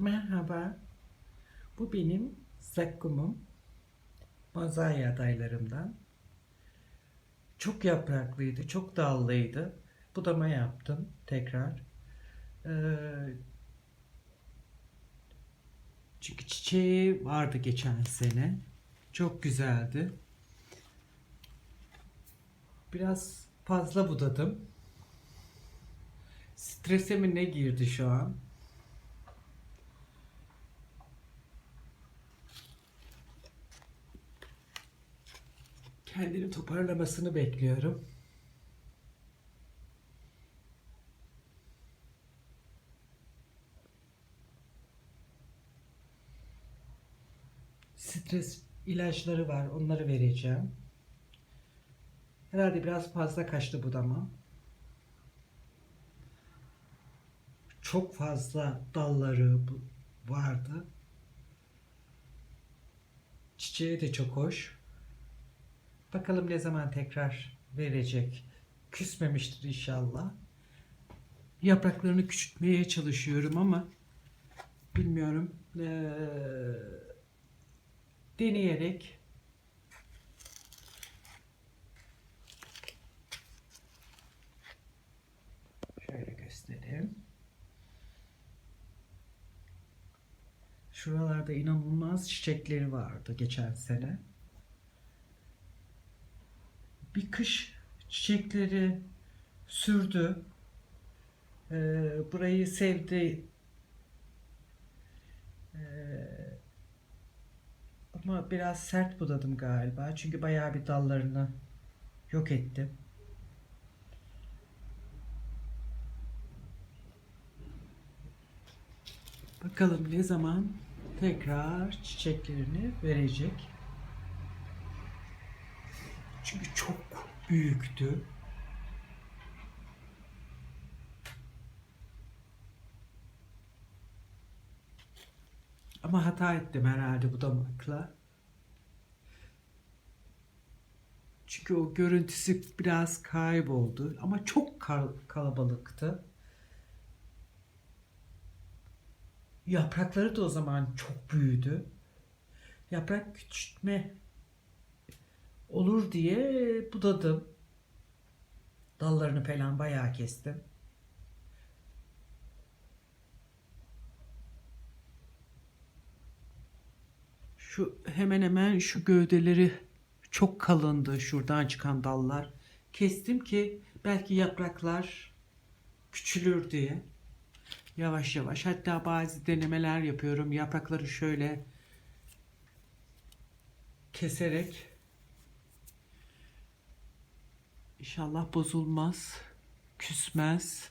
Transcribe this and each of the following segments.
Merhaba. Bu benim zakkumum. Bonsai adaylarımdan. Çok yapraklıydı, çok dallıydı. Budama yaptım tekrar. Ee, çünkü çiçeği vardı geçen sene. Çok güzeldi. Biraz fazla budadım. Strese mi ne girdi şu an? Kendini toparlamasını bekliyorum. Stres ilaçları var. Onları vereceğim. Herhalde biraz fazla kaçtı budama. Çok fazla dalları bu- vardı. Çiçeği de çok hoş. Bakalım ne zaman tekrar verecek. Küsmemiştir inşallah. Yapraklarını küçültmeye çalışıyorum ama bilmiyorum. Ee, deneyerek şöyle göstereyim. Şuralarda inanılmaz çiçekleri vardı geçen sene. Bir kış çiçekleri sürdü. Ee, burayı sevdi. Ee, ama biraz sert budadım galiba. Çünkü bayağı bir dallarını yok ettim. Bakalım ne zaman tekrar çiçeklerini verecek. Çünkü çok büyüktü. Ama hata ettim herhalde budamakla. Çünkü o görüntüsü biraz kayboldu. Ama çok kal- kalabalıktı. Yaprakları da o zaman çok büyüdü. Yaprak küçültme olur diye budadım. Dallarını falan bayağı kestim. Şu hemen hemen şu gövdeleri çok kalındı şuradan çıkan dallar. Kestim ki belki yapraklar küçülür diye. Yavaş yavaş hatta bazı denemeler yapıyorum. Yaprakları şöyle keserek İnşallah bozulmaz, küsmez.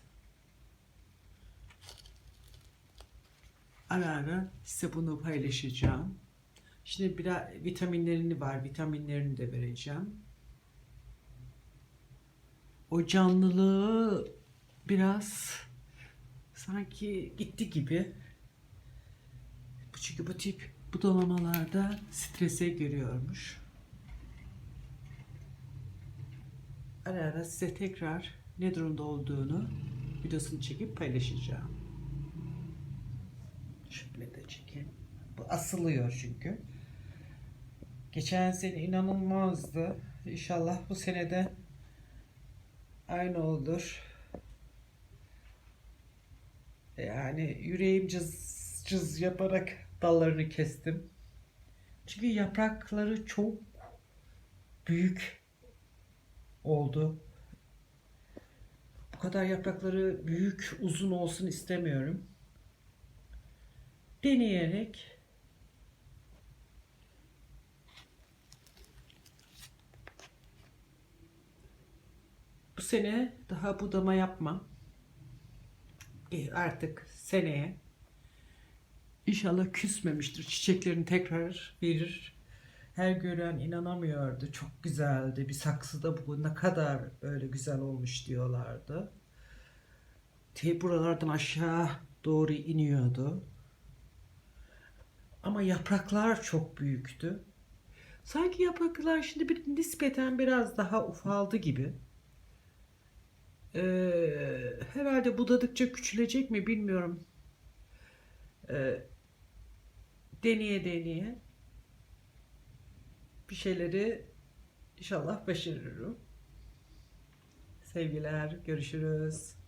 Ara ara size bunu paylaşacağım. Şimdi biraz vitaminlerini var, vitaminlerini de vereceğim. O canlılığı biraz sanki gitti gibi. Çünkü bu tip budalamalarda strese giriyormuş. Ara ara size tekrar ne durumda olduğunu videosunu çekip paylaşacağım. Şöyle de çekeyim. Bu asılıyor çünkü. Geçen sene inanılmazdı. İnşallah bu senede aynı olur. Yani yüreğim cız cız yaparak dallarını kestim. Çünkü yaprakları çok büyük oldu. Bu kadar yaprakları büyük, uzun olsun istemiyorum. Deneyerek bu sene daha budama yapmam. E, Artık seneye İnşallah küsmemiştir. Çiçeklerini tekrar verir. Her gören inanamıyordu. Çok güzeldi. Bir saksıda bu ne kadar böyle güzel olmuş diyorlardı. Te buralardan aşağı doğru iniyordu. Ama yapraklar çok büyüktü. Sanki yapraklar şimdi bir nispeten biraz daha ufaldı gibi. Ee, herhalde budadıkça küçülecek mi bilmiyorum. e, deneye deneye bir şeyleri inşallah başarırım. Sevgiler, görüşürüz.